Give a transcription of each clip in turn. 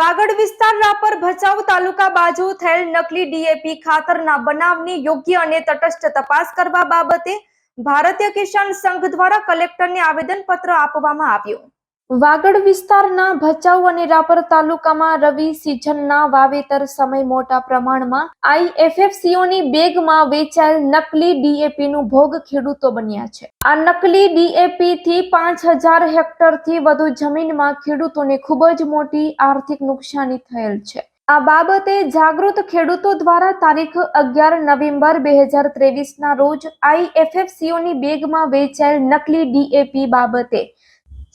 વાગડ વિસ્તાર રાપર ભચાઉ તાલુકા બાજુ થયેલ નકલી ડીએપી ખાતરના બનાવની યોગ્ય અને તટસ્થ તપાસ કરવા બાબતે ભારતીય કિસાન સંઘ દ્વારા કલેક્ટરને આવેદનપત્ર આપવામાં આવ્યું. વાગડ વિસ્તારના ભચાઉ અને રાપર તાલુકામાં રવિ સિઝનના વાવેતર સમય મોટા પ્રમાણમાં આઈએફએફસીઓની બેગમાં વેચાયેલ નકલી ડીએપીનું ભોગ ખેડૂતો બન્યા છે. આ નકલી ડીએપી થી પાંચ હજાર હેક્ટરથી વધુ જમીનમાં ખેડૂતોને ખૂબ જ મોટી આર્થિક નુકસાની થયેલ છે. આ બાબતે જાગૃત ખેડૂતો દ્વારા તારીખ અગિયાર નવેમ્બર બે હજાર ત્રેવીસના રોજ આઈએફએફસીઓની બેગમાં વેચાયેલ નકલી ડીએપી બાબતે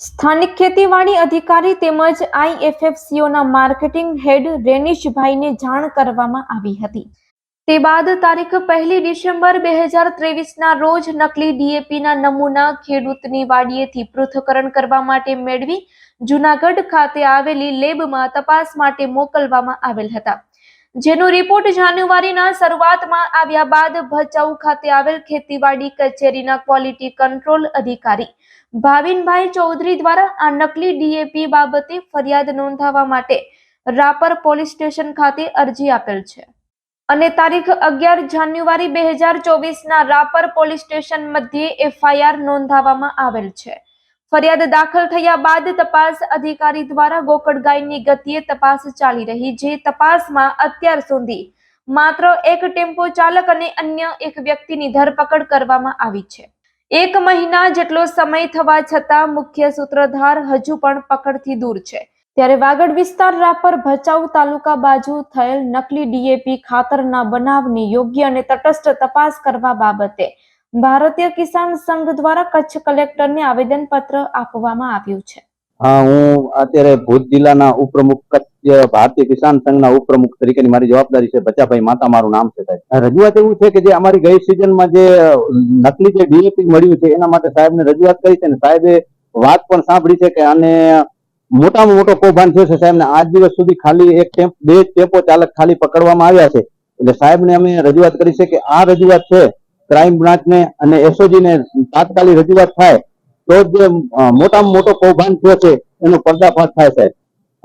સ્થાનિક ખેતીવાડી અધિકારી તેમજ આઈએફએફસીઓના માર્કેટિંગ હેડ રેનિશભાઈને જાણ કરવામાં આવી હતી. તે બાદ તારીખ પહેલી ડિસેમ્બર બે હજાર ત્રેવીસના રોજ નકલી ડીએપીના નમૂના ખેડૂતની વાડીએથી પૃથ્થકરણ કરવા માટે મેળવી જુનાગઢ ખાતે આવેલી લેબમાં તપાસ માટે મોકલવામાં આવેલ હતા. જેનો રિપોર્ટ જાન્યુઆરીના શરૂઆતમાં આવ્યા બાદ ભચાઉ ખાતે આવેલ ખેતીવાડી કચેરીના ક્વોલિટી કંટ્રોલ અધિકારી ભાવિનભાઈ ચૌધરી દ્વારા આ નકલી ડીએપી બાબતે ફરિયાદ નોંધાવવા માટે રાપર પોલીસ સ્ટેશન ખાતે અરજી આપેલ છે. અને તારીખ અગિયાર જાન્યુઆરી બે હજાર ચોવીસના રાપર પોલીસ સ્ટેશન મધ્યે એફઆઈઆર નોંધાવવામાં આવેલ છે. ફરિયાદ દાખલ થયા બાદ તપાસ અધિકારી દ્વારા ગોકળગાયની ગતિએ તપાસ ચાલી રહી, જે તપાસમાં અત્યાર સુધી માત્ર એક ટેમ્પો ચાલક અને અન્ય એક વ્યક્તિની ધરપકડ કરવામાં આવી છે. એક મહિના જેટલો સમય થવા છતાં મુખ્ય સૂત્રધાર હજુ પણ પકડથી દૂર છે. ત્યારે વાગડ વિસ્તાર રાપર ભચાઉ તાલુકા બાજુ થયેલ નકલી ડીએપી ખાતરના બનાવની યોગ્ય અને તટસ્થ તપાસ કરવા બાબતે ભારતીય કિસાન સંઘ દ્વારા કચ્છ કલેક્ટરને આવેદનપત્ર આપવામાં આવ્યું છે. હા, હું અત્યારે ભુજ જિલ્લાના ઉપપ્રમુખ ભારતીય કિસાન સંઘના ઉપપ્રમુખ તરીકેની મારી જવાબદારી છે, બચાભાઈ માતા, મારું નામ છે સાહેબ. રજૂઆત એવું છે કે જે અમારી ગઈ સિઝનમાં જે નકલી જે ડીએપી મળ્યું છે, એના માટે સાહેબને રજૂઆત કરી છે અને સાહેબે વાત પણ સાંભળી છે કે આને મોટામાં મોટો કૌભાંડ થયો છે સાહેબને. આજ દિવસ સુધી ખાલી એક ટેમ્પ, બે ટેમ્પો ચાલક ખાલી પકડવામાં આવ્યા છે. એટલે સાહેબને અમે રજૂઆત કરી છે કે આ રજૂઆત છે ક્રાઇમ બ્રાન્ચને અને એસઓજી ને તાત્કાલિક રજૂઆત થાય, તો જે મોટામાં મોટો કૌભાંડ થયો છે, એનો પર્દાફાશ થાય સાહેબ.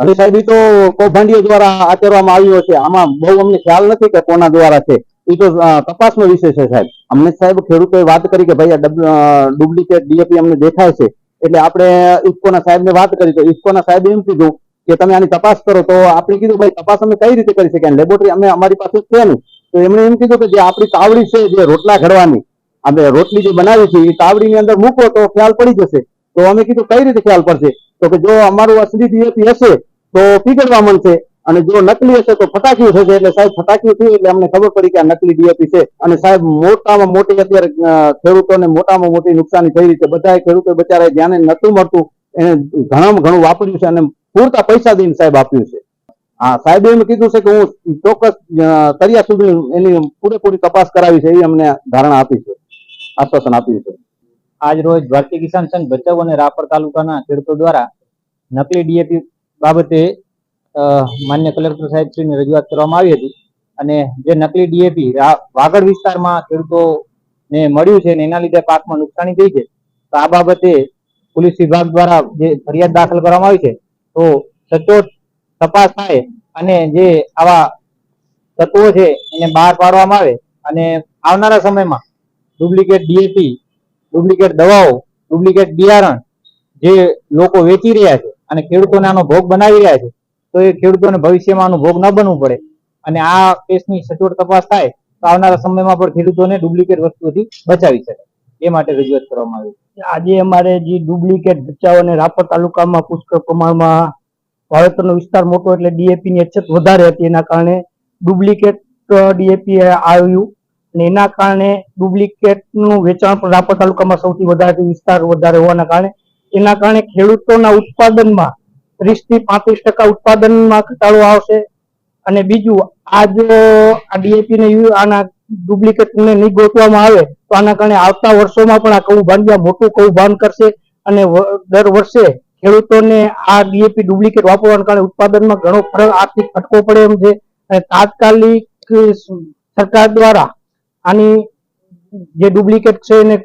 હવે સાહેબ એ તો કૌભાંડીઓ દ્વારા આચરવામાં આવ્યો છે. આમાં બહુ અમને ખ્યાલ નથી કે કોના દ્વારા છે. એ તો તપાસનો વિષય છે સાહેબ. અમને સાહેબ ખેડૂતોએ વાત કરી કે ભાઈ આ ડુપ્લિકેટ ડીએપી અમને દેખાય છે. એટલે આપણે ઇફકોના સાહેબને વાત કરી તો ઇફકોના સાહેબે એમ કીધું કે તમે આની તપાસ કરો તો આપણે કીધું ભાઈ તપાસ અમે કઈ રીતે કરી શકીએ? લેબોરેટરી અમે અમારી પાસે છે નહીં. તો એમણે એમ કીધું કે જે આપણી તાવડી છે, જે રોટલા ઘડવાની, આપણે રોટલી જે બનાવી છે એ તાવડીની અંદર મૂકો તો ખ્યાલ પડી જશે. તો અમે કીધું કઈ રીતે ખ્યાલ પડશે? તો કે જો અમારું અસલી ડીએપી હશે તો પીગળવા મળશે. અને જો નકલી હશે તો ફટાકીયું થશે. એટલે સાહેબ ફટાકીયું થયું એટલે અમને ખબર પડી કે આ નકલી ડીએપી છે. અને સાહેબ મોટામાં મોટી અત્યારે ખેડૂતોને મોટામાં મોટી નુકસાની થઈ રહી છે. બધા ખેડૂતો બચારા ધ્યાને નતું મળતું. એને ઘણામાં ઘણું વાપર્યું છે અને પૂરતા પૈસા દઈને સાહેબ આપ્યું છે. હા, સાહેબે એમ કીધું છે કે હું ચોક્કસ તરિયા સુધી એની પૂરેપૂરી તપાસ કરાવી છે એવી અમને ધારણા આપી છે. આશ્વાસન આપ્યું છે. આજ રોજ ભારતીય કિસાન સંઘ ભચાઉ અને રાપર તાલુકાના ખેડૂતો દ્વારા નકલી ડીએપી બાબતે માન્ય કલેક્ટર સાહેબ શ્રીને રજૂઆત કરવામાં આવી હતી અને જે નકલી ડીએપી વાગડ વિસ્તારમાં ખેડૂતોને મળ્યું છે એના લીધે પાકમાં નુકસાની થઈ છે, તો આ બાબતે પોલીસ વિભાગ દ્વારા જે ફરિયાદ દાખલ કરવામાં આવી છે, તો સચોટ તપાસ થાય અને જે આવા તત્વો છે એને બહાર પાડવામાં આવે અને આવનારા સમયમાં ડુપ્લિકેટ ડીએપી, ડુપ્લિકેટ દવાઓ, ડુપ્લિકેટ બિયારણ જે લોકો વેચી રહ્યા છે અને ખેડૂતોને આનો ભોગ બનાવી રહ્યા છે, તો એ ખેડૂતોને ભવિષ્યમાં આનો ભોગ ન બનવું પડે. અને આ કેસની સચોટ તપાસ થાય, તો આવનારા સમયમાં પણ ખેડૂતોને ડુપ્લિકેટ વસ્તુથી બચાવી શકે. એ માટે રજૂઆત કરવામાં આવી. આજે અમારે જે ડુપ્લિકેટ ભચાઉ અને રાપર તાલુકામાં પુષ્કળ પ્રમાણમાં વાવેતરનો વિસ્તાર મોટો એટલે ડીએપી ની અછત વધારે હતી. એના કારણે ડુપ્લિકેટ ડીએપી આવ્યું. અને એના કારણે ડુપ્લિકેટનું વેચાણ પણ રાપર તાલુકામાં સૌથી વધારે, વિસ્તાર વધારે હોવાના કારણે એના કારણે ખેડૂતોના ઉત્પાદનમાં ત્રીસથી પાંત્રીસ ટકા ઉત્પાદનમાં ઘટાડો આવશે. અને બીજું, આ જો આ ડીએપી ને આના ડુપ્લિકેટ ને નહીં ગોતવામાં આવે, તો આના કારણે આવતા વર્ષોમાં પણ આ કૌભાંડિયા મોટું કૌભાંડ કરશે અને દર વર્ષે ખેડૂતોને આ ડીએપી ડુપ્લિકેટ વાપરવાના કારણે ઉત્પાદનમાં ઘણો ફરક, આર્થિક ફટકો પડે એમ છે. અને તાત્કાલિક સરકાર દ્વારા આની જે ડુપ્લિકેટ છે એને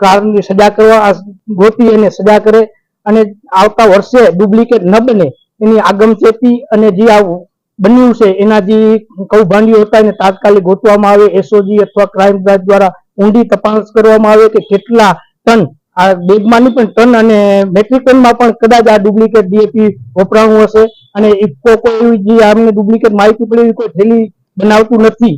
કારણની સજા કરવા ગોતી અને સજા કરે અને આવતા વર્ષે ડુપ્લિકેટ ન બને એની આગમચેતી અને જે આ બન્યું છે, એના જે કૌભાંડીઓ હતા એને તાત્કાલિક ગોતવામાં આવે એસઓજી અથવા ક્રાઇમ બ્રાન્ચ દ્વારા ઊંડી તપાસ કરવામાં આવે કે કેટલા ટન, આ બેગમાંની પણ ટન અને મેટ્રિક ટનમાં પણ કદાચ આ ડુપ્લિકેટ ડીએપી વપરાણું હશે અને ઇફકો કોઈ જે આમને ડુપ્લિકેટ માહિતી પડી કોઈ થેલી બનાવતું નથી.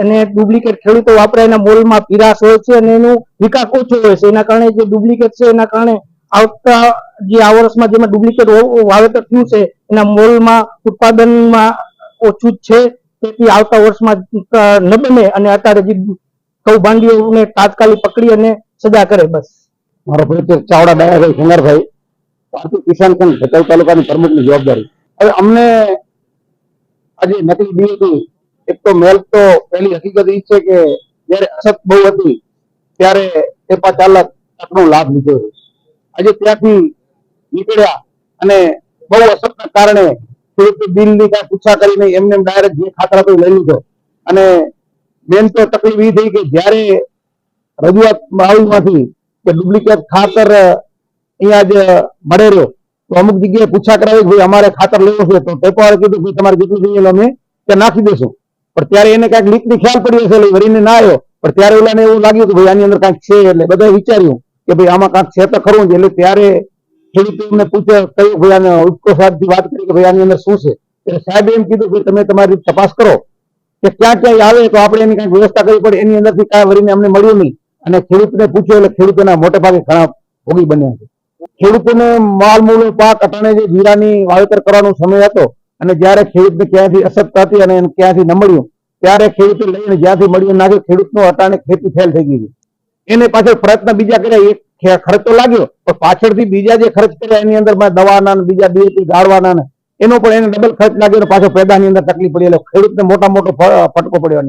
અને ડુપ્લિકેટ ખેડૂતો વાપરે, એના મોલમાં પીરાશ હોય છે અને એનું વિકાસ ઓછો હોય છે. એના કારણે જે ડુપ્લિકેટ છે, એના કારણે આવતા જે આ વર્ષમાં જેમાં ડુપ્લિકેટ વાવેતર થયું છે, એના મોલમાં ઉત્પાદનમાં ઓછું જ છે. તેથી આવતા વર્ષમાં ન બને અને અત્યારે જે કૌભાંડીઓને તાત્કાલિક પકડી અને સજા કરે બસ. મારો પરિચય ચાવડા ડાયાભાઈ સુંદરભાઈ ભારતીય કિસાન સંઘ, ભચાઉ તાલુકાની પ્રમુખની જવાબદારી. હવે અમને આજે નકલી ડીએપી એક તો મેલ તો પહેલી હકીકત એ છે કે જયારે અછત બહુ હતી, ત્યારે ટેપા ચાલક તકનો લાભ લીધો. આજે ત્યાંથી નીકળ્યા અને બહુ અછતના કારણે દિલની કાંઈ પૂછા કરીને એમને ડાયરેક્ટ જે ખાતર હતું લઈ લીધો. અને મેન તો તકલીફ એ થઈ કે જ્યારે રજૂઆત આવીમાંથી કે ડુપ્લિકેટ ખાતર અહીંયા જ મળે રહ્યો, તો અમુક જગ્યાએ પૂછા કરાવી ભાઈ અમારે ખાતર લેવું છે, તો ટેપોવાળે કીધું કે તમારે જેટલું જોઈએ અમે ત્યાં નાખી દેશું. પણ ત્યારે એને કાંઈક લીકની ખ્યાલ પડ્યો હશે એટલે ના આવ્યો. પણ ત્યારે ઓલાને એવું લાગ્યું કે ભાઈ આની અંદર કાંઈક છે એટલે બધા વિચાર્યું કે ભાઈ આમાં કાંઈક છે તો ખરું એટલે ત્યારે ખેડૂતો એમને પૂછે કહ્યું, ભાઈ આને ઉટકો સાહેબથી વાત કરી કે ભાઈ આની અંદર શું છે? એટલે સાહેબ એમ કીધું કે તમે તમારી તપાસ કરો કે ક્યાં ક્યાંય આવે તો આપણે એની કાંઈક વ્યવસ્થા કરવી પડે. એની અંદરથી કાંઈ વરીને અમને મળ્યું નહીં. અને ખેડૂતને પૂછ્યું એટલે ખેડૂતોના મોટે ભાગે ઘણા ભોગી બન્યા છે. ખેડૂતોને માલ મૂળ પાક, અટાણે જે જીરાની વાવેતર કરવાનો સમય હતો અને જ્યારે ખેડૂતને ક્યાંથી અસર હતી અને એને ક્યાંથી ન મળ્યું, ત્યારે ખેડૂતે લઈને જ્યાંથી મળ્યું નાખ્યું ખેડૂતનો અટાણે ખેતી ફેલ થઈ ગઈ. એને પાછળ પ્રયત્ન બીજા કર્યા ખે- ખર્ચ તો લાગ્યો, પણ પાછળથી બીજા જે ખર્ચ કર્યા, એની અંદર દવાના બીજા ડીએપી ગાળવાના એનો પણ એને ડબલ ખર્ચ લાગ્યો પાછો પેદાની અંદર તકલીફ પડી, એટલે ખેડૂતને મોટા મોટો ફટકો પડ્યો.